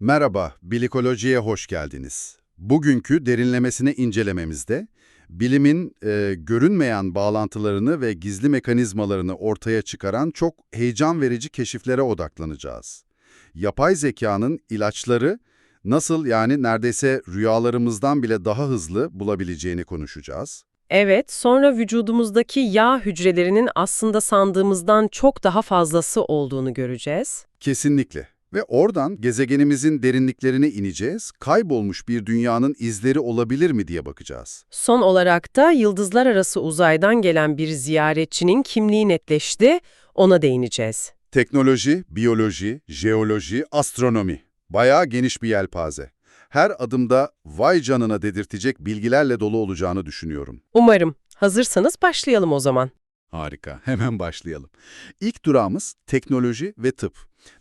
Merhaba, Bilikolojiye hoş geldiniz. Bugünkü derinlemesine incelememizde bilimin e, görünmeyen bağlantılarını ve gizli mekanizmalarını ortaya çıkaran çok heyecan verici keşiflere odaklanacağız. Yapay zekanın ilaçları nasıl yani neredeyse rüyalarımızdan bile daha hızlı bulabileceğini konuşacağız. Evet, sonra vücudumuzdaki yağ hücrelerinin aslında sandığımızdan çok daha fazlası olduğunu göreceğiz. Kesinlikle. Ve oradan gezegenimizin derinliklerine ineceğiz, kaybolmuş bir dünyanın izleri olabilir mi diye bakacağız. Son olarak da yıldızlar arası uzaydan gelen bir ziyaretçinin kimliği netleşti, ona değineceğiz. Teknoloji, biyoloji, jeoloji, astronomi. Bayağı geniş bir yelpaze. Her adımda vay canına dedirtecek bilgilerle dolu olacağını düşünüyorum. Umarım. Hazırsanız başlayalım o zaman. Harika, hemen başlayalım. İlk durağımız teknoloji ve tıp.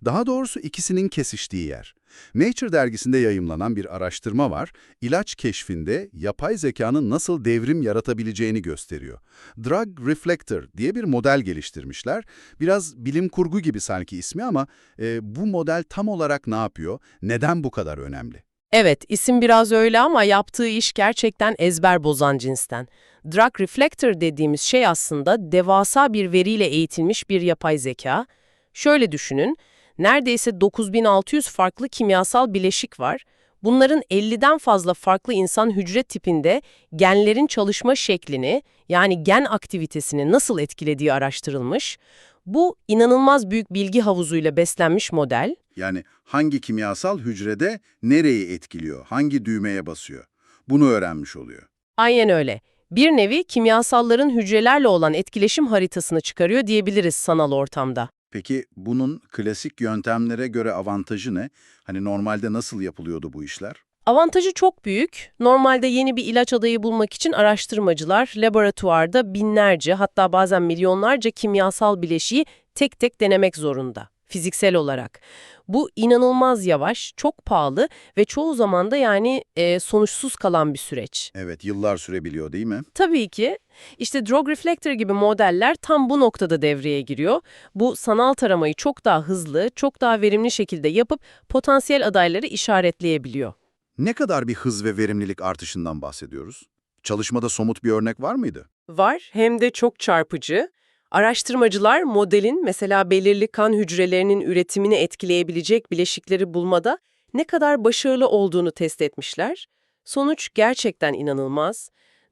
Daha doğrusu ikisinin kesiştiği yer. Nature dergisinde yayımlanan bir araştırma var, ilaç keşfinde yapay zekanın nasıl devrim yaratabileceğini gösteriyor. Drug Reflector diye bir model geliştirmişler. Biraz bilim kurgu gibi sanki ismi ama e, bu model tam olarak ne yapıyor, neden bu kadar önemli? Evet, isim biraz öyle ama yaptığı iş gerçekten ezber bozan cinsten. Drug Reflector dediğimiz şey aslında devasa bir veriyle eğitilmiş bir yapay zeka. Şöyle düşünün, neredeyse 9600 farklı kimyasal bileşik var. Bunların 50'den fazla farklı insan hücre tipinde genlerin çalışma şeklini, yani gen aktivitesini nasıl etkilediği araştırılmış. Bu inanılmaz büyük bilgi havuzuyla beslenmiş model, Yani hangi kimyasal hücrede nereyi etkiliyor, hangi düğmeye basıyor? Bunu öğrenmiş oluyor. Aynen öyle. Bir nevi kimyasalların hücrelerle olan etkileşim haritasını çıkarıyor diyebiliriz sanal ortamda. Peki bunun klasik yöntemlere göre avantajı ne? Hani normalde nasıl yapılıyordu bu işler? Avantajı çok büyük. Normalde yeni bir ilaç adayı bulmak için araştırmacılar laboratuvarda binlerce hatta bazen milyonlarca kimyasal bileşiği tek tek denemek zorunda fiziksel olarak. Bu inanılmaz yavaş, çok pahalı ve çoğu zaman da yani e, sonuçsuz kalan bir süreç. Evet, yıllar sürebiliyor değil mi? Tabii ki. İşte Drug Reflector gibi modeller tam bu noktada devreye giriyor. Bu sanal taramayı çok daha hızlı, çok daha verimli şekilde yapıp potansiyel adayları işaretleyebiliyor. Ne kadar bir hız ve verimlilik artışından bahsediyoruz? Çalışmada somut bir örnek var mıydı? Var, hem de çok çarpıcı. Araştırmacılar modelin mesela belirli kan hücrelerinin üretimini etkileyebilecek bileşikleri bulmada ne kadar başarılı olduğunu test etmişler. Sonuç gerçekten inanılmaz.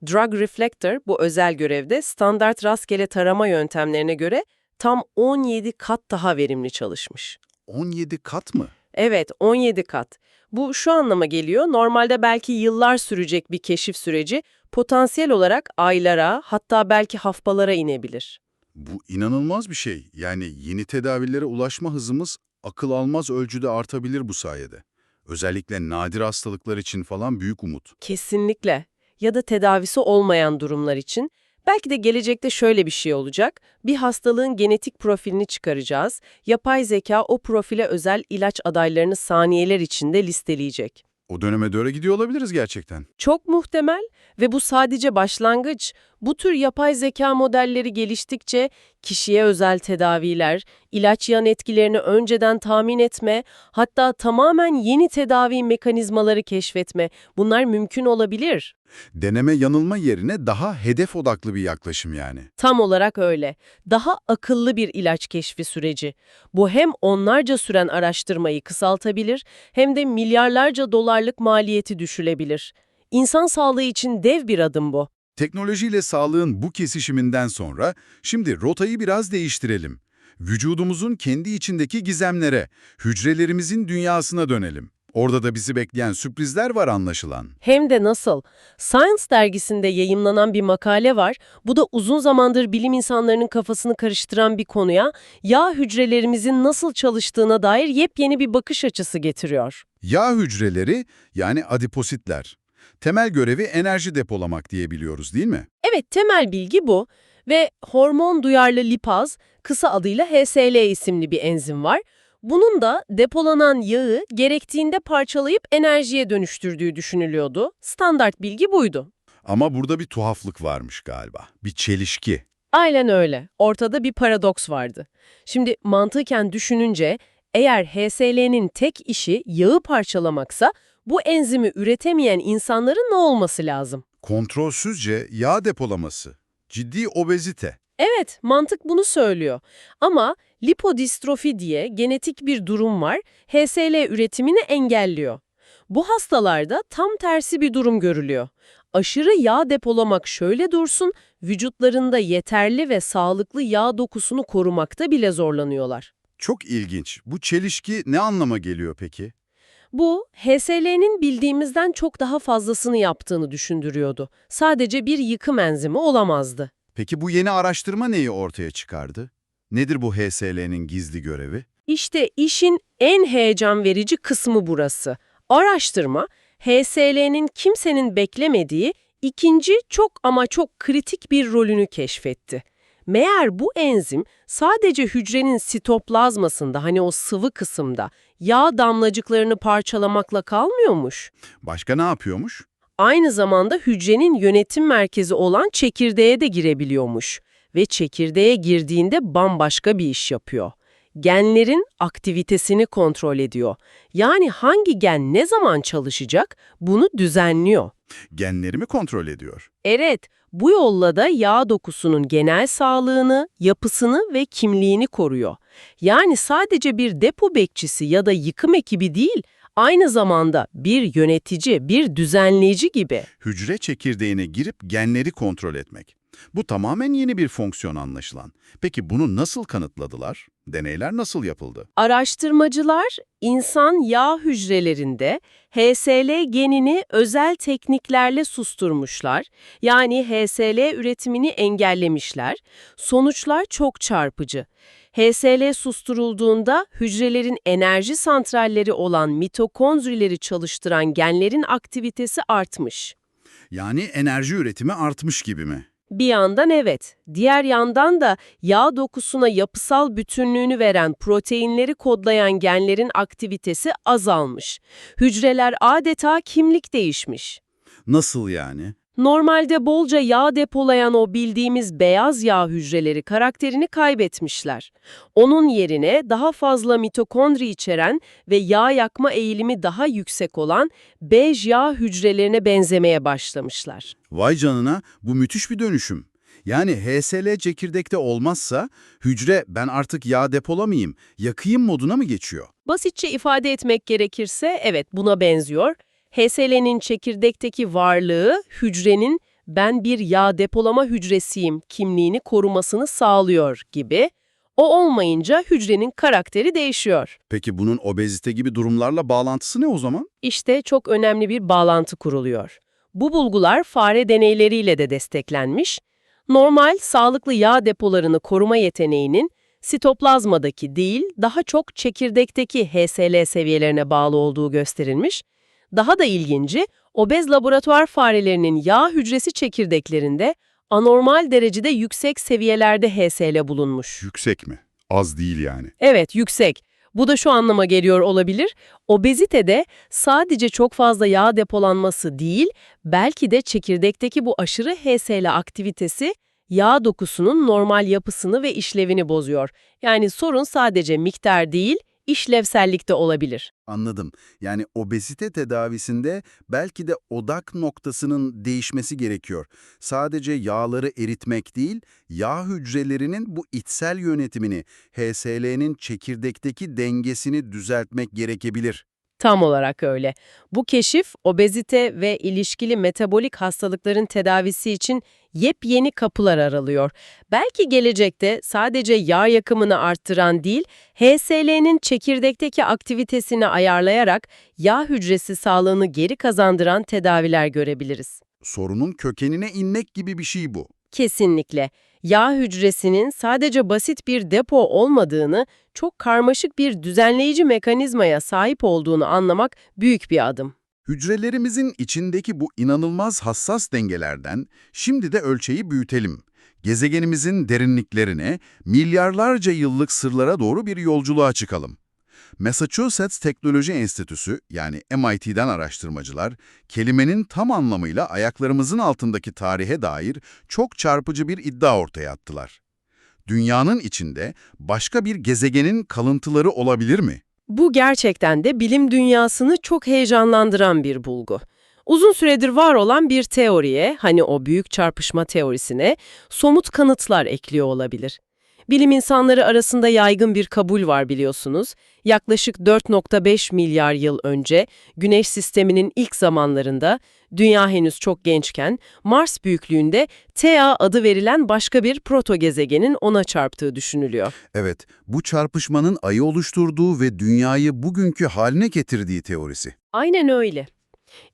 Drug Reflector bu özel görevde standart rastgele tarama yöntemlerine göre tam 17 kat daha verimli çalışmış. 17 kat mı? Evet, 17 kat. Bu şu anlama geliyor, normalde belki yıllar sürecek bir keşif süreci potansiyel olarak aylara hatta belki haftalara inebilir. Bu inanılmaz bir şey. Yani yeni tedavilere ulaşma hızımız akıl almaz ölçüde artabilir bu sayede. Özellikle nadir hastalıklar için falan büyük umut. Kesinlikle. Ya da tedavisi olmayan durumlar için. Belki de gelecekte şöyle bir şey olacak. Bir hastalığın genetik profilini çıkaracağız. Yapay zeka o profile özel ilaç adaylarını saniyeler içinde listeleyecek. O döneme doğru gidiyor olabiliriz gerçekten. Çok muhtemel ve bu sadece başlangıç. Bu tür yapay zeka modelleri geliştikçe kişiye özel tedaviler, ilaç yan etkilerini önceden tahmin etme, hatta tamamen yeni tedavi mekanizmaları keşfetme bunlar mümkün olabilir. Deneme yanılma yerine daha hedef odaklı bir yaklaşım yani. Tam olarak öyle. Daha akıllı bir ilaç keşfi süreci. Bu hem onlarca süren araştırmayı kısaltabilir hem de milyarlarca dolarlık maliyeti düşülebilir. İnsan sağlığı için dev bir adım bu. Teknolojiyle sağlığın bu kesişiminden sonra şimdi rotayı biraz değiştirelim. Vücudumuzun kendi içindeki gizemlere, hücrelerimizin dünyasına dönelim. Orada da bizi bekleyen sürprizler var anlaşılan. Hem de nasıl? Science dergisinde yayımlanan bir makale var. Bu da uzun zamandır bilim insanlarının kafasını karıştıran bir konuya, yağ hücrelerimizin nasıl çalıştığına dair yepyeni bir bakış açısı getiriyor. Yağ hücreleri yani adipositler. Temel görevi enerji depolamak diye biliyoruz değil mi? Evet, temel bilgi bu. Ve hormon duyarlı lipaz, kısa adıyla HSL isimli bir enzim var. Bunun da depolanan yağı gerektiğinde parçalayıp enerjiye dönüştürdüğü düşünülüyordu. Standart bilgi buydu. Ama burada bir tuhaflık varmış galiba. Bir çelişki. Aynen öyle. Ortada bir paradoks vardı. Şimdi mantıken düşününce Eğer HSL'nin tek işi yağı parçalamaksa bu enzimi üretemeyen insanların ne olması lazım? Kontrolsüzce yağ depolaması, ciddi obezite. Evet, mantık bunu söylüyor. Ama lipodistrofi diye genetik bir durum var, HSL üretimini engelliyor. Bu hastalarda tam tersi bir durum görülüyor. Aşırı yağ depolamak şöyle dursun, vücutlarında yeterli ve sağlıklı yağ dokusunu korumakta bile zorlanıyorlar. Çok ilginç. Bu çelişki ne anlama geliyor peki? Bu, HSL'nin bildiğimizden çok daha fazlasını yaptığını düşündürüyordu. Sadece bir yıkım enzimi olamazdı. Peki bu yeni araştırma neyi ortaya çıkardı? Nedir bu HSL'nin gizli görevi? İşte işin en heyecan verici kısmı burası. Araştırma, HSL'nin kimsenin beklemediği ikinci çok ama çok kritik bir rolünü keşfetti. Meğer bu enzim sadece hücrenin sitoplazmasında hani o sıvı kısımda yağ damlacıklarını parçalamakla kalmıyormuş. Başka ne yapıyormuş? Aynı zamanda hücrenin yönetim merkezi olan çekirdeğe de girebiliyormuş. Ve çekirdeğe girdiğinde bambaşka bir iş yapıyor. Genlerin aktivitesini kontrol ediyor. Yani hangi gen ne zaman çalışacak bunu düzenliyor. Genleri mi kontrol ediyor? Evet, bu yolla da yağ dokusunun genel sağlığını, yapısını ve kimliğini koruyor. Yani sadece bir depo bekçisi ya da yıkım ekibi değil, aynı zamanda bir yönetici, bir düzenleyici gibi. Hücre çekirdeğine girip genleri kontrol etmek. Bu tamamen yeni bir fonksiyon anlaşılan. Peki bunu nasıl kanıtladılar? Deneyler nasıl yapıldı? Araştırmacılar insan yağ hücrelerinde HSL genini özel tekniklerle susturmuşlar. Yani HSL üretimini engellemişler. Sonuçlar çok çarpıcı. HSL susturulduğunda hücrelerin enerji santralleri olan mitokondrileri çalıştıran genlerin aktivitesi artmış. Yani enerji üretimi artmış gibi mi? Bir yandan evet, diğer yandan da yağ dokusuna yapısal bütünlüğünü veren proteinleri kodlayan genlerin aktivitesi azalmış. Hücreler adeta kimlik değişmiş. Nasıl yani? Normalde bolca yağ depolayan o bildiğimiz beyaz yağ hücreleri karakterini kaybetmişler. Onun yerine daha fazla mitokondri içeren ve yağ yakma eğilimi daha yüksek olan bej yağ hücrelerine benzemeye başlamışlar. Vay canına bu müthiş bir dönüşüm. Yani HSL çekirdekte olmazsa hücre ben artık yağ depolamayayım, yakayım moduna mı geçiyor? Basitçe ifade etmek gerekirse evet buna benziyor. HSL'nin çekirdekteki varlığı hücrenin ben bir yağ depolama hücresiyim kimliğini korumasını sağlıyor gibi. O olmayınca hücrenin karakteri değişiyor. Peki bunun obezite gibi durumlarla bağlantısı ne o zaman? İşte çok önemli bir bağlantı kuruluyor. Bu bulgular fare deneyleriyle de desteklenmiş. Normal, sağlıklı yağ depolarını koruma yeteneğinin sitoplazmadaki değil, daha çok çekirdekteki HSL seviyelerine bağlı olduğu gösterilmiş. Daha da ilginci, obez laboratuvar farelerinin yağ hücresi çekirdeklerinde anormal derecede yüksek seviyelerde HSL bulunmuş. Yüksek mi? Az değil yani. Evet, yüksek. Bu da şu anlama geliyor olabilir. Obezitede sadece çok fazla yağ depolanması değil, belki de çekirdekteki bu aşırı HSL aktivitesi yağ dokusunun normal yapısını ve işlevini bozuyor. Yani sorun sadece miktar değil, işlevsellikte olabilir. Anladım. Yani obezite tedavisinde belki de odak noktasının değişmesi gerekiyor. Sadece yağları eritmek değil, yağ hücrelerinin bu içsel yönetimini, HSL'nin çekirdekteki dengesini düzeltmek gerekebilir. Tam olarak öyle. Bu keşif, obezite ve ilişkili metabolik hastalıkların tedavisi için yepyeni kapılar aralıyor. Belki gelecekte sadece yağ yakımını arttıran değil, HSL'nin çekirdekteki aktivitesini ayarlayarak yağ hücresi sağlığını geri kazandıran tedaviler görebiliriz. Sorunun kökenine inmek gibi bir şey bu. Kesinlikle. Yağ hücresinin sadece basit bir depo olmadığını, çok karmaşık bir düzenleyici mekanizmaya sahip olduğunu anlamak büyük bir adım. Hücrelerimizin içindeki bu inanılmaz hassas dengelerden şimdi de ölçeği büyütelim. Gezegenimizin derinliklerine, milyarlarca yıllık sırlara doğru bir yolculuğa çıkalım. Massachusetts Teknoloji Enstitüsü yani MIT'den araştırmacılar, kelimenin tam anlamıyla ayaklarımızın altındaki tarihe dair çok çarpıcı bir iddia ortaya attılar. Dünyanın içinde başka bir gezegenin kalıntıları olabilir mi? Bu gerçekten de bilim dünyasını çok heyecanlandıran bir bulgu. Uzun süredir var olan bir teoriye, hani o büyük çarpışma teorisine, somut kanıtlar ekliyor olabilir. Bilim insanları arasında yaygın bir kabul var biliyorsunuz. Yaklaşık 4.5 milyar yıl önce Güneş sisteminin ilk zamanlarında Dünya henüz çok gençken Mars büyüklüğünde Thea adı verilen başka bir protogezegenin ona çarptığı düşünülüyor. Evet, bu çarpışmanın ayı oluşturduğu ve dünyayı bugünkü haline getirdiği teorisi. Aynen öyle.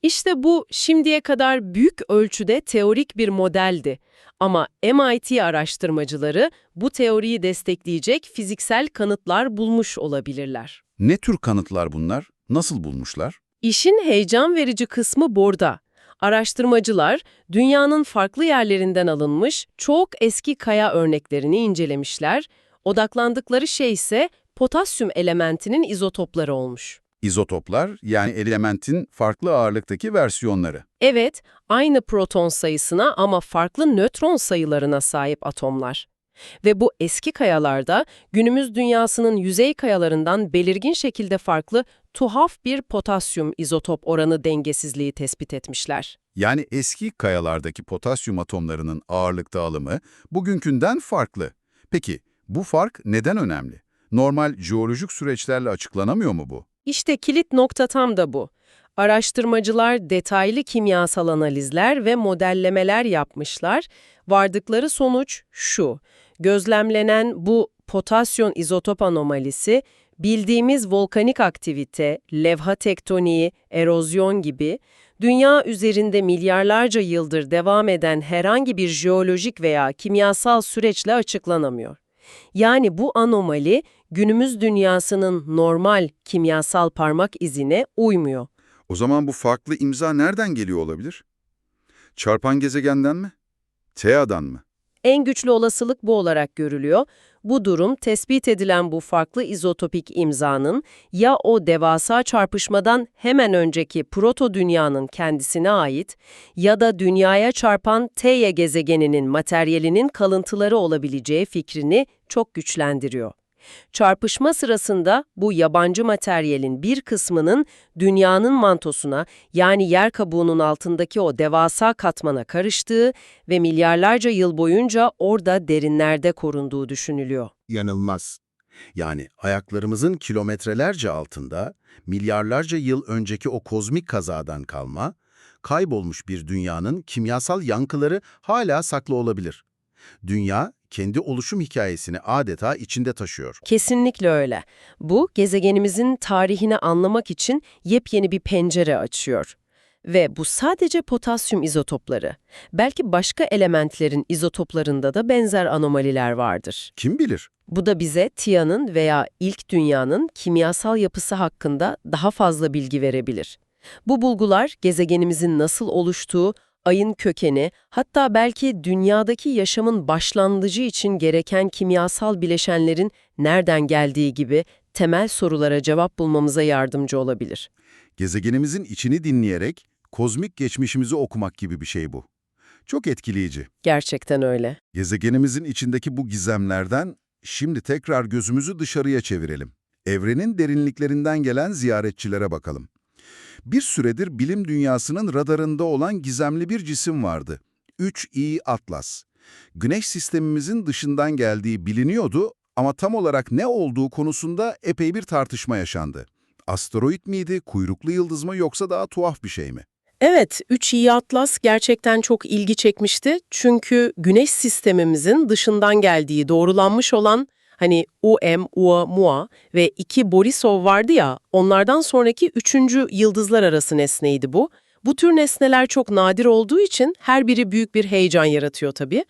İşte bu şimdiye kadar büyük ölçüde teorik bir modeldi. Ama MIT araştırmacıları bu teoriyi destekleyecek fiziksel kanıtlar bulmuş olabilirler. Ne tür kanıtlar bunlar? Nasıl bulmuşlar? İşin heyecan verici kısmı burada. Araştırmacılar dünyanın farklı yerlerinden alınmış çok eski kaya örneklerini incelemişler. Odaklandıkları şey ise potasyum elementinin izotopları olmuş. İzotoplar, yani elementin farklı ağırlıktaki versiyonları. Evet, aynı proton sayısına ama farklı nötron sayılarına sahip atomlar. Ve bu eski kayalarda günümüz dünyasının yüzey kayalarından belirgin şekilde farklı tuhaf bir potasyum izotop oranı dengesizliği tespit etmişler. Yani eski kayalardaki potasyum atomlarının ağırlık dağılımı bugünkünden farklı. Peki, bu fark neden önemli? Normal jeolojik süreçlerle açıklanamıyor mu bu? İşte kilit nokta tam da bu. Araştırmacılar detaylı kimyasal analizler ve modellemeler yapmışlar. Vardıkları sonuç şu. Gözlemlenen bu potasyon izotop anomalisi bildiğimiz volkanik aktivite, levha tektoniği, erozyon gibi dünya üzerinde milyarlarca yıldır devam eden herhangi bir jeolojik veya kimyasal süreçle açıklanamıyor. Yani bu anomali günümüz dünyasının normal kimyasal parmak izine uymuyor. O zaman bu farklı imza nereden geliyor olabilir? Çarpan gezegenden mi? Thea'dan mı? En güçlü olasılık bu olarak görülüyor. Bu durum tespit edilen bu farklı izotopik imzanın ya o devasa çarpışmadan hemen önceki proto dünyanın kendisine ait ya da dünyaya çarpan Theia gezegeninin materyalinin kalıntıları olabileceği fikrini çok güçlendiriyor. Çarpışma sırasında bu yabancı materyalin bir kısmının dünyanın mantosuna yani yer kabuğunun altındaki o devasa katmana karıştığı ve milyarlarca yıl boyunca orada derinlerde korunduğu düşünülüyor. Yanılmaz. Yani ayaklarımızın kilometrelerce altında, milyarlarca yıl önceki o kozmik kazadan kalma, kaybolmuş bir dünyanın kimyasal yankıları hala saklı olabilir. Dünya, kendi oluşum hikayesini adeta içinde taşıyor. Kesinlikle öyle. Bu gezegenimizin tarihini anlamak için yepyeni bir pencere açıyor. Ve bu sadece potasyum izotopları. Belki başka elementlerin izotoplarında da benzer anomaliler vardır. Kim bilir? Bu da bize Tia'nın veya ilk dünyanın kimyasal yapısı hakkında daha fazla bilgi verebilir. Bu bulgular gezegenimizin nasıl oluştuğu, ayın kökeni, hatta belki dünyadaki yaşamın başlangıcı için gereken kimyasal bileşenlerin nereden geldiği gibi temel sorulara cevap bulmamıza yardımcı olabilir. Gezegenimizin içini dinleyerek kozmik geçmişimizi okumak gibi bir şey bu. Çok etkileyici. Gerçekten öyle. Gezegenimizin içindeki bu gizemlerden şimdi tekrar gözümüzü dışarıya çevirelim. Evrenin derinliklerinden gelen ziyaretçilere bakalım. Bir süredir bilim dünyasının radarında olan gizemli bir cisim vardı. 3i Atlas. Güneş sistemimizin dışından geldiği biliniyordu ama tam olarak ne olduğu konusunda epey bir tartışma yaşandı. Asteroid miydi, kuyruklu yıldız mı yoksa daha tuhaf bir şey mi? Evet, 3i Atlas gerçekten çok ilgi çekmişti. Çünkü güneş sistemimizin dışından geldiği doğrulanmış olan hani UM, UA, MUA ve iki Borisov vardı ya, onlardan sonraki üçüncü yıldızlar arası nesneydi bu. Bu tür nesneler çok nadir olduğu için her biri büyük bir heyecan yaratıyor tabii.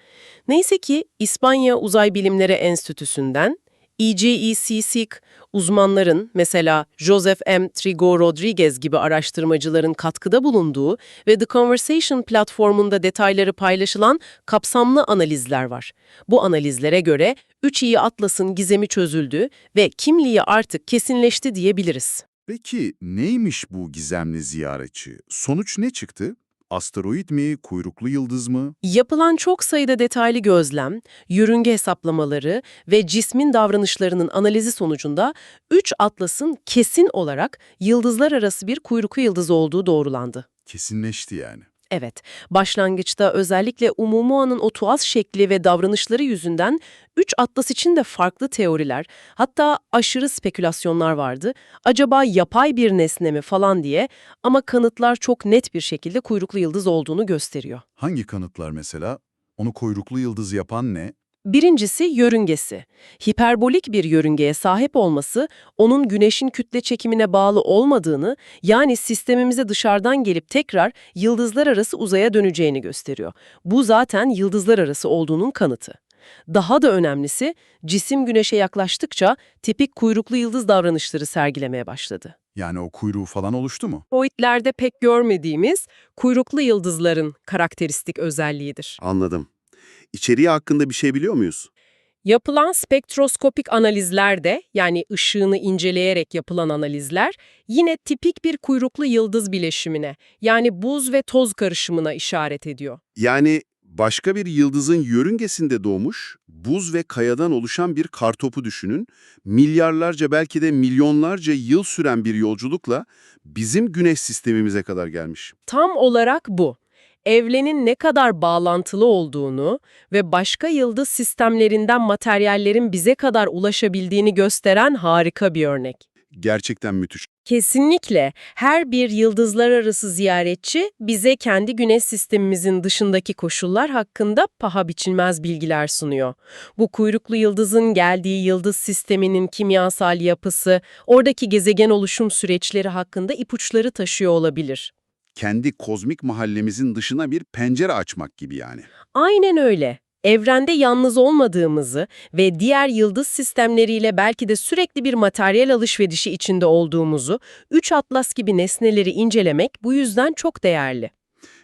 Neyse ki İspanya Uzay Bilimleri Enstitüsü'nden EGECSIC uzmanların mesela Joseph M. Trigo Rodriguez gibi araştırmacıların katkıda bulunduğu ve The Conversation platformunda detayları paylaşılan kapsamlı analizler var. Bu analizlere göre 3i Atlas'ın gizemi çözüldü ve kimliği artık kesinleşti diyebiliriz. Peki neymiş bu gizemli ziyaretçi? Sonuç ne çıktı? Asteroid mi, kuyruklu yıldız mı? Yapılan çok sayıda detaylı gözlem, yörünge hesaplamaları ve cismin davranışlarının analizi sonucunda 3 atlasın kesin olarak yıldızlar arası bir kuyruklu yıldız olduğu doğrulandı. Kesinleşti yani. Evet, başlangıçta özellikle Umuumua'nın o tuhaf şekli ve davranışları yüzünden üç atlas için de farklı teoriler, hatta aşırı spekülasyonlar vardı. Acaba yapay bir nesne mi falan diye ama kanıtlar çok net bir şekilde kuyruklu yıldız olduğunu gösteriyor. Hangi kanıtlar mesela? Onu kuyruklu yıldız yapan ne? Birincisi yörüngesi. Hiperbolik bir yörüngeye sahip olması, onun güneşin kütle çekimine bağlı olmadığını, yani sistemimize dışarıdan gelip tekrar yıldızlar arası uzaya döneceğini gösteriyor. Bu zaten yıldızlar arası olduğunun kanıtı. Daha da önemlisi, cisim güneşe yaklaştıkça tipik kuyruklu yıldız davranışları sergilemeye başladı. Yani o kuyruğu falan oluştu mu? Asteroidlerde pek görmediğimiz kuyruklu yıldızların karakteristik özelliğidir. Anladım. İçeriği hakkında bir şey biliyor muyuz? Yapılan spektroskopik analizlerde yani ışığını inceleyerek yapılan analizler yine tipik bir kuyruklu yıldız bileşimine yani buz ve toz karışımına işaret ediyor. Yani başka bir yıldızın yörüngesinde doğmuş, buz ve kayadan oluşan bir kartopu düşünün. Milyarlarca belki de milyonlarca yıl süren bir yolculukla bizim güneş sistemimize kadar gelmiş. Tam olarak bu. Evrenin ne kadar bağlantılı olduğunu ve başka yıldız sistemlerinden materyallerin bize kadar ulaşabildiğini gösteren harika bir örnek. Gerçekten müthiş. Kesinlikle her bir yıldızlar arası ziyaretçi bize kendi güneş sistemimizin dışındaki koşullar hakkında paha biçilmez bilgiler sunuyor. Bu kuyruklu yıldızın geldiği yıldız sisteminin kimyasal yapısı, oradaki gezegen oluşum süreçleri hakkında ipuçları taşıyor olabilir. Kendi kozmik mahallemizin dışına bir pencere açmak gibi yani. Aynen öyle. Evrende yalnız olmadığımızı ve diğer yıldız sistemleriyle belki de sürekli bir materyal alışverişi içinde olduğumuzu, üç atlas gibi nesneleri incelemek bu yüzden çok değerli.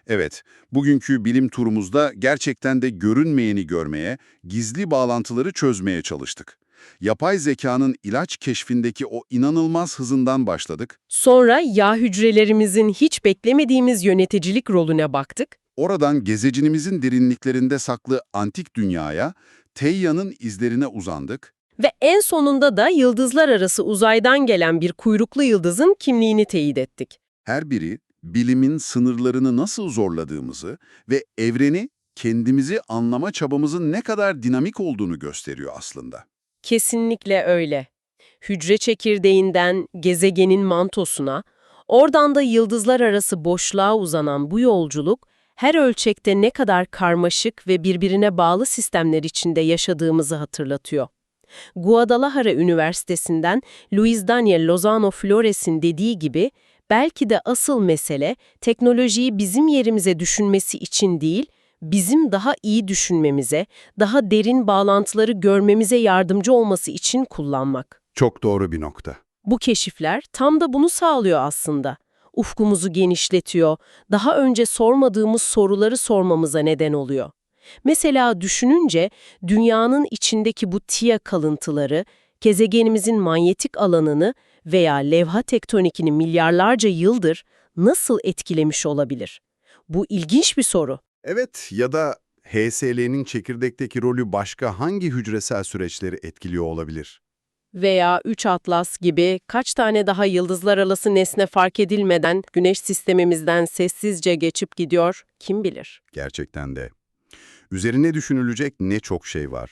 Evet, bugünkü bilim turumuzda gerçekten de görünmeyeni görmeye, gizli bağlantıları çözmeye çalıştık. Yapay zekanın ilaç keşfindeki o inanılmaz hızından başladık. Sonra yağ hücrelerimizin hiç beklemediğimiz yöneticilik rolüne baktık. Oradan gezegenimizin derinliklerinde saklı antik dünyaya, Teia'nın izlerine uzandık. Ve en sonunda da yıldızlar arası uzaydan gelen bir kuyruklu yıldızın kimliğini teyit ettik. Her biri bilimin sınırlarını nasıl zorladığımızı ve evreni kendimizi anlama çabamızın ne kadar dinamik olduğunu gösteriyor aslında. Kesinlikle öyle. Hücre çekirdeğinden gezegenin mantosuna, oradan da yıldızlar arası boşluğa uzanan bu yolculuk, her ölçekte ne kadar karmaşık ve birbirine bağlı sistemler içinde yaşadığımızı hatırlatıyor. Guadalajara Üniversitesi'nden Luis Daniel Lozano Flores'in dediği gibi, belki de asıl mesele teknolojiyi bizim yerimize düşünmesi için değil, bizim daha iyi düşünmemize, daha derin bağlantıları görmemize yardımcı olması için kullanmak. Çok doğru bir nokta. Bu keşifler tam da bunu sağlıyor aslında. Ufkumuzu genişletiyor, daha önce sormadığımız soruları sormamıza neden oluyor. Mesela düşününce dünyanın içindeki bu TIA kalıntıları, gezegenimizin manyetik alanını veya levha tektonikini milyarlarca yıldır nasıl etkilemiş olabilir? Bu ilginç bir soru. Evet ya da HSL'nin çekirdekteki rolü başka hangi hücresel süreçleri etkiliyor olabilir? Veya üç atlas gibi kaç tane daha yıldızlar arası nesne fark edilmeden güneş sistemimizden sessizce geçip gidiyor kim bilir? Gerçekten de. Üzerine düşünülecek ne çok şey var.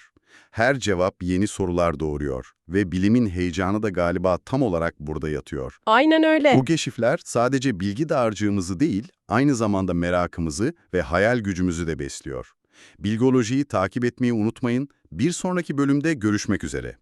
Her cevap yeni sorular doğuruyor ve bilimin heyecanı da galiba tam olarak burada yatıyor. Aynen öyle. Bu keşifler sadece bilgi dağarcığımızı değil, aynı zamanda merakımızı ve hayal gücümüzü de besliyor. Bilgolojiyi takip etmeyi unutmayın. Bir sonraki bölümde görüşmek üzere.